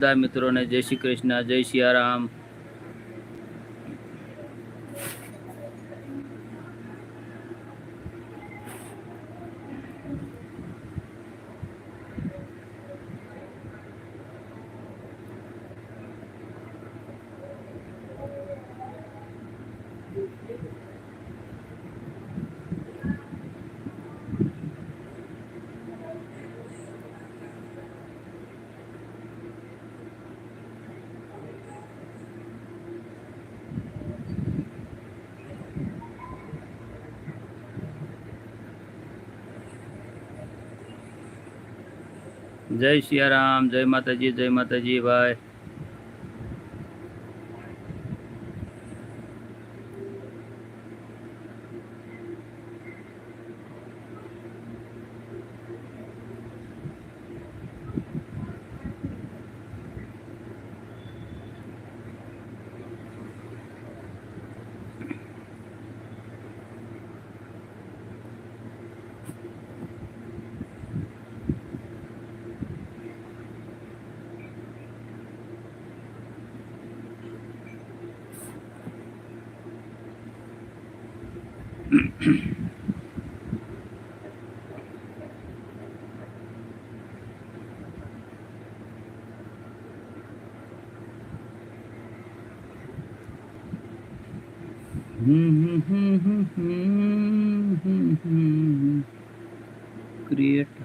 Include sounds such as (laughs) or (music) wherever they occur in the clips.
બધા મિત્રોને જય શ્રી કૃષ્ણ જય સિયારામ જય સિયારામ જય માતાજી જય માતાજી ભાઈ. create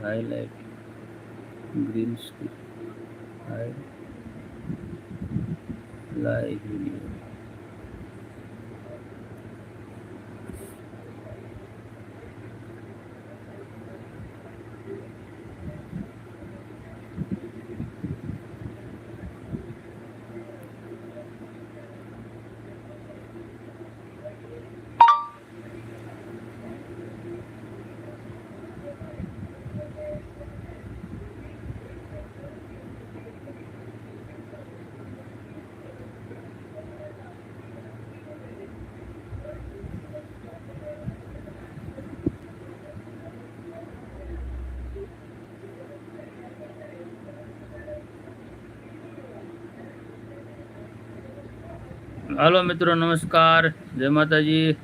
highlight green screen. Highlight video. હાલો મિત્રો નમસ્કાર. જય માતાજી.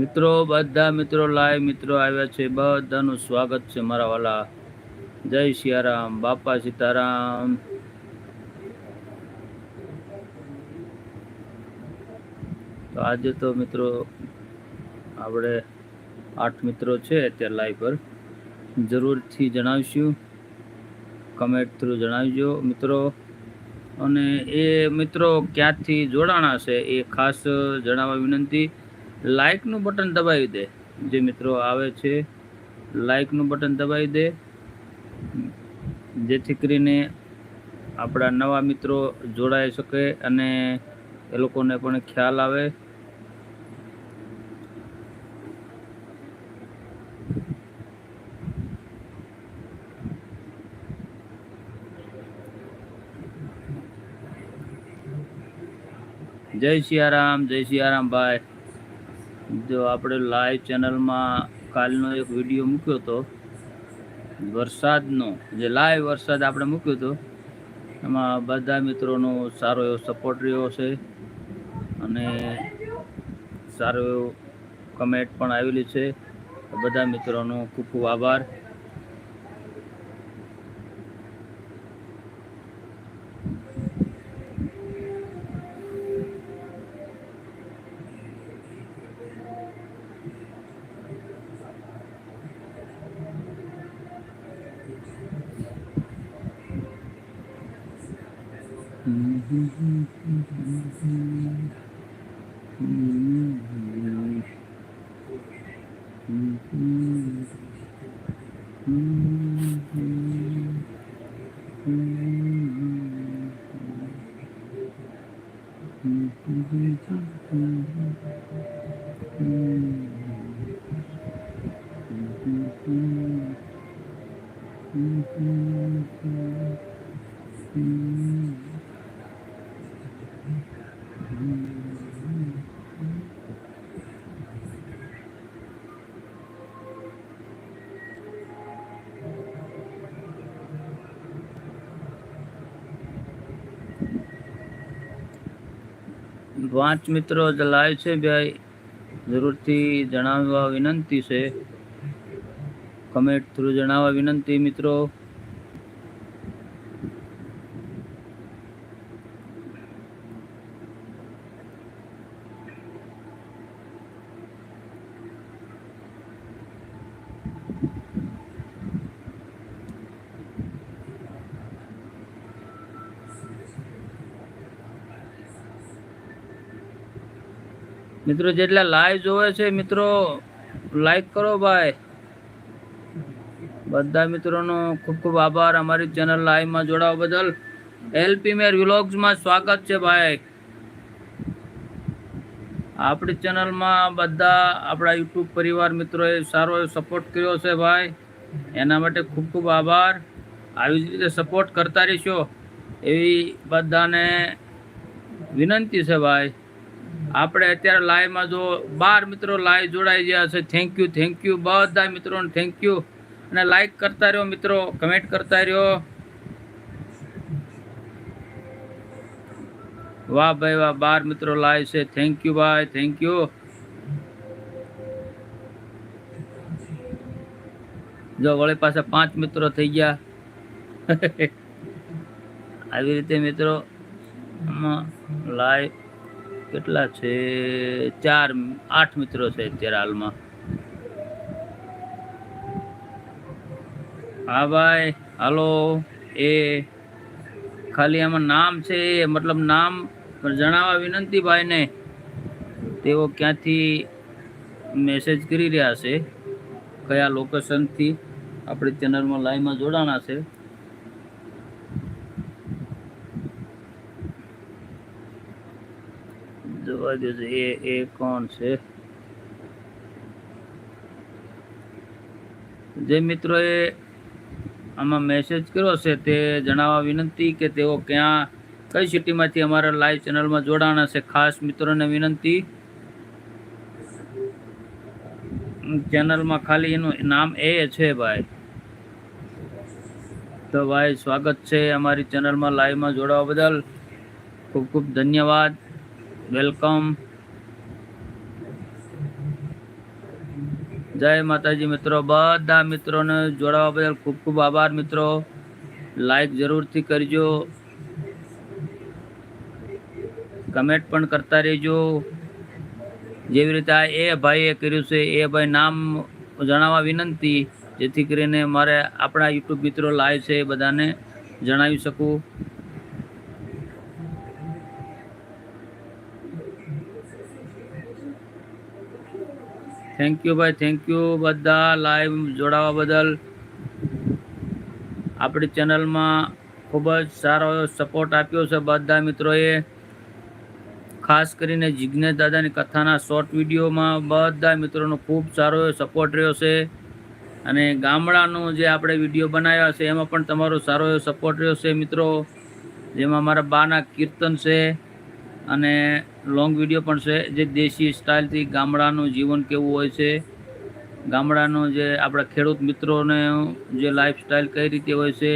મિત્રો, બધા મિત્રો લાઈવ મિત્રો આવ્યા છે. બધાનું સ્વાગત છે મારા વાલા. જય સિયારામ બાપા સીતારામ. તો આજે તો મિત્રો આપણે આઠ મિત્રો છે અત્યારે લાઈવ પર. જરૂરથી જણાવીશું. કમેન્ટ થ્રુ જણાવજો મિત્રો. અને એ મિત્રો ક્યાંથી જોડાણા છે એ ખાસ જણાવવા વિનંતી. લાઇકનું બટન દબાવી દે. જે મિત્રો આવે છે લાઇકનું બટન દબાવી દે. જેથી કરીને આપણા નવા મિત્રો જોડાઈ શકે અને એ લોકોને પણ ખ્યાલ આવે. જય સિયારામ જય સિયારામ ભાઈ. જો આપણે લાઈવ ચેનલમાં કાલનો એક વીડિયો મૂક્યો હતો, વરસાદનો, જે લાઈવ વરસાદ આપણે મૂક્યો હતો, એમાં બધા મિત્રોનો સારો એવો સપોર્ટ રહ્યો છે અને સારો એવો કમેન્ટ પણ આવેલી છે. બધા મિત્રોનો ખૂબ ખૂબ આભાર. Mm-hmm. પાંચ મિત્રો જ લાઈવ છે ભાઈ. જરૂરથી જણાવવા વિનંતી છે. કમેન્ટ થ્રુ જણાવવા વિનંતી મિત્રો. મિત્રો જેટલા લાઈવ જોવે છે, મિત્રો લાઈક કરો ભાઈ. બધા મિત્રોનો ખૂબ ખૂબ આભાર. અમારી ચેનલ લાઈવમાં જોડાવા બદલ. એલપી મેર વિલોગ્સમાં સ્વાગત છે ભાઈ. આપણી ચેનલમાં બધા આપણા યુટ્યુબ પરિવાર મિત્રોએ સારો એવો સપોર્ટ કર્યો છે ભાઈ. એના માટે ખૂબ ખૂબ આભાર. આવી જ રીતે સપોર્ટ કરતા રહીશો. એવી બધાને વિનંતી છે ભાઈ. આપણે અત્યારે લાઈવમાં જો બાર મિત્રો લાઈવ જોડાઈ ગયા છે થેન્ક યુ થેન્ક યુ બધા મિત્રોને થેન્ક યુ અને લાઈક કરતા રહ્યો મિત્રો કમેન્ટ કરતા રહ્યો. વાહ ભાઈ વાહ, બાર મિત્રો લાઈવ છે. થેન્ક યુ ભાઈ થેન્ક યુ જો વળી પાસે પાંચ મિત્રો થઈ ગયા. (laughs) આવી રીતે મિત્રો લાઈવ કેટલા છે? ચાર, આઠ મિત્રો છે અત્યારે હાલમાં. હા ભાઈ, હાલો. એ ખાલી આમાં નામ છે મતલબ નામ જણાવવા વિનંતી ભાઈને. તેઓ ક્યાંથી મેસેજ કરી રહ્યા છે? કયા લોકેશનથી આપણી ચેનલમાં લાઈવમાં જોડાણા છે. જોવા દેજો એ એ કોણ છે? જે મિત્રોએ આમાં મેસેજ કર્યો છે, તે જણાવવા વિનંતી કે તેઓ ક્યાં, કઈ સિટીમાંથી અમારા લાઈવ ચેનલમાં જોડાણા છે, ખાસ મિત્રોને વિનંતી. ચેનલમાં ખાલી એનું નામ એ છે ભાઈ. તો ભાઈ, સ્વાગત છે અમારી ચેનલમાં લાઈવમાં જોડાવા બદલ. ખૂબ ખૂબ ધન્યવાદ. વેલકમ. જય માતાજી મિત્રો, બધા મિત્રોને જોડાવા બદલ ખૂબ ખૂબ આભાર મિત્રો. લાઈક જરૂરથી કરજો. કમેન્ટ પણ કરતા રહેજો. જેવી રીતે આ એ ભાઈએ કર્યું છે, એ ભાઈ નામ જણાવવા વિનંતી, જેથી કરીને મારે આપણા યુટ્યુબ મિત્રો લાઈવ છે એ બધાને જણાવી શકું. થેન્ક યુ ભાઈ થેન્ક યુ બધા લાઈવ જોડાવા બદલ. આપણી ચેનલમાં ખૂબ જ સારો એવો સપોર્ટ આપ્યો છે બધા મિત્રોએ. ખાસ કરીને જિજ્ઞેશ દાદાની કથાના શોર્ટ વિડીયોમાં બધા મિત્રોનો ખૂબ સારો એવો સપોર્ટ રહ્યો છે. અને ગામડાનો જે આપણે વીડિયો બનાવ્યા છે, એમાં પણ તમારો સારો એવો સપોર્ટ રહ્યો છે મિત્રો. જેમાં મારા બાના કીર્તન છે. અને લોંગ વીડિયો પણ છે. જે દેશી સ્ટાઇલથી ગામડાનું જીવન કેવું હોય છે, ગામડાનું જે આપણા ખેડૂત મિત્રોને જે લાઈફ સ્ટાઇલ કઈ રીતે હોય છે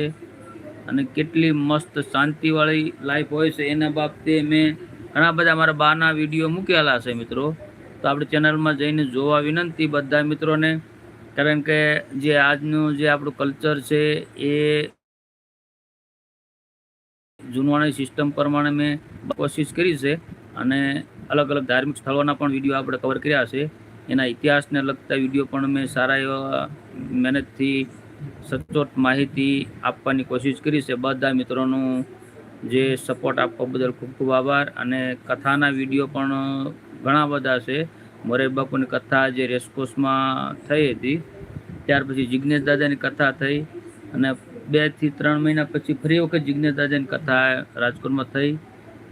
અને કેટલી મસ્ત શાંતિવાળી લાઈફ હોય છે, એના બાબતે મેં ઘણા બધા મારા બહારના વીડિયો મૂકેલા છે મિત્રો. તો આપણી ચેનલમાં જઈને જોવા વિનંતી બધા મિત્રોને. કારણ કે જે આજનું જે આપણું કલ્ચર છે, એ જૂનવાણી સિસ્ટમ પ્રમાણે મેં કોશિશ કરી છે અને અલગ અલગ ધાર્મિક સ્થળોના પણ વીડિયો આપણે કવર કર્યા છે. એના ઇતિહાસને લગતા વીડિયો પણ મેં સારા એવા મહેનતથી, સચોટ માહિતી આપવાની કોશિશ કરી છે. બધા મિત્રોનું જે સપોર્ટ આપવા બદલ ખૂબ ખૂબ આભાર અને કથાના વીડિયો પણ ઘણા બધા છે. મોરે બાપુની કથા જે રેસકોર્સમાં થઈ હતી, ત્યાર પછી જિજ્ઞેશ દાદાની કથા થઈ અને બેથી ત્રણ મહિના પછી ફરી વખત જિજ્ઞેશ કથા રાજકોટમાં થઈ.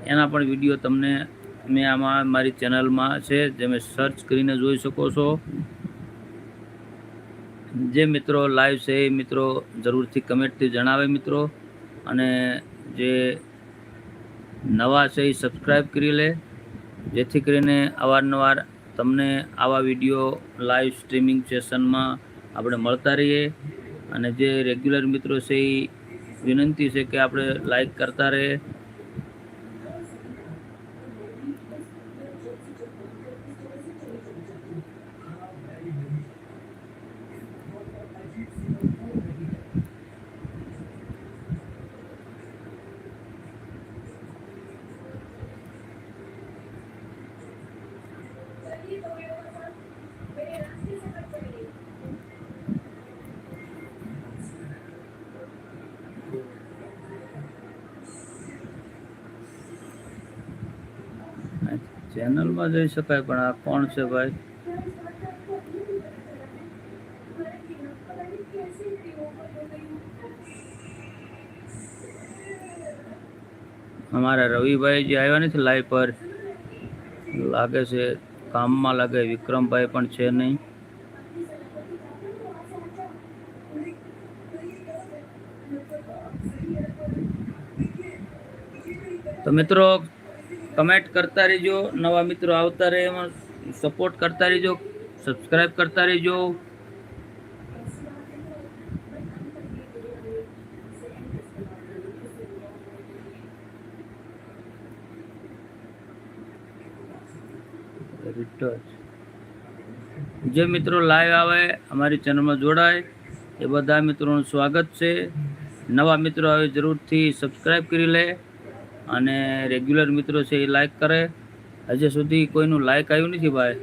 એના પણ વીડિયો તમને મેં આમાં મારી ચેનલમાં છે, જે મેં સર્ચ કરીને જોઈ શકો છો. જે મિત્રો લાઈવ છે એ મિત્રો જરૂરથી કમેન્ટથી જણાવે મિત્રો. અને જે નવા છે એ સબસ્ક્રાઈબ કરી લે. જેથી કરીને અવારનવાર તમને આવા વીડિયો લાઈવ સ્ટ્રીમિંગ સેશનમાં આપણે મળતા રહીએ. અને જે રેગ્યુલર મિત્રો છે એ વિનંતી છે કે આપણે લાઈક કરતા રહે. ચેનલમાં જઈ શકાય, પણ આ કોણ છે ભાઈ? અમારા રવિભાઈ જે આવ્યા નથી લાઈવ પર, લાગે છે કામમાં લાગે, વિક્રમભાઈ પણ છે નહીં. તો મિત્રો કમેન્ટ કરતા રહેજો, નવા મિત્રો આવતા રહે એમાં સપોર્ટ કરતા રહેજો સબસ્ક્રાઈબ કરતા રહેજો. જે મિત્રો લાઈવ આવે, અમારી ચેનલમાં જોડાય, એ બધા મિત્રોનું સ્વાગત છે. નવા મિત્રો આવે જરૂરથી સબસ્ક્રાઈબ કરી લે. અને રેગ્યુલર મિત્રો છે એ લાઈક કરે. હજી સુધી કોઈનું લાઈક આવ્યું નથી ભાઈ.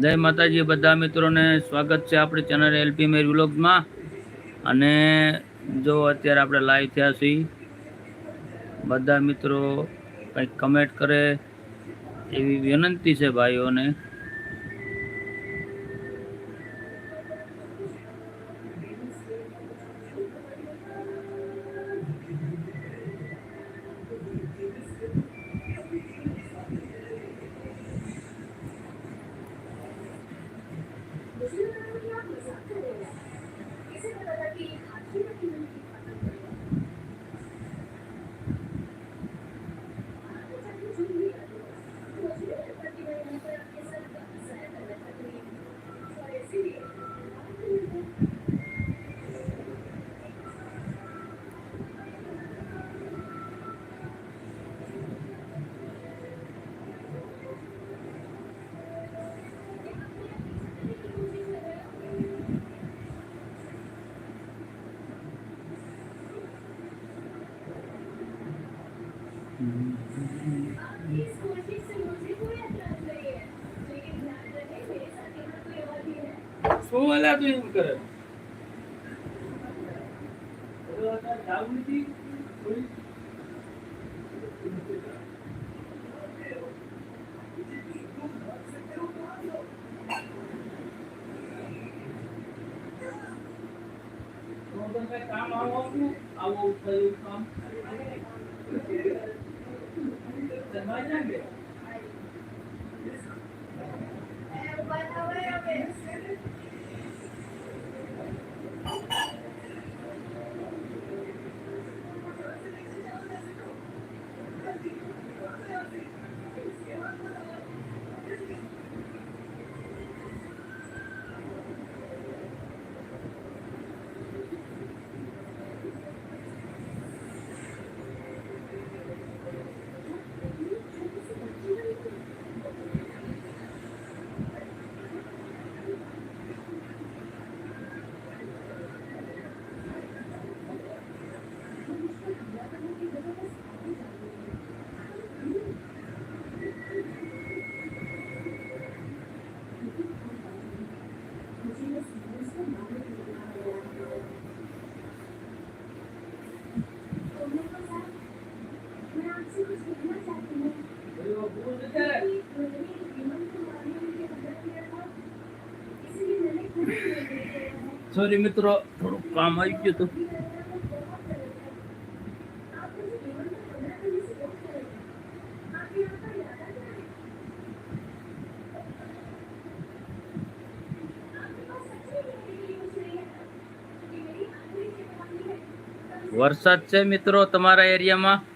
જય માતાજી, બધા મિત્રોને સ્વાગત છે આપણી ચેનલ એલપી મેર વ્લોગમાં અને જો અત્યારે આપણે લાઈવ થયા છીએ, બધા મિત્રો કંઈક કમેન્ટ કરે એવી વિનંતી છે ભાઈઓને. અલ્યા તું કરે કામ આવું આવું થયું કામ સોરી મિત્રો થોડુંક કામ આવી ગયું હતું. વરસાદ છે મિત્રો તમારા એરિયામાં?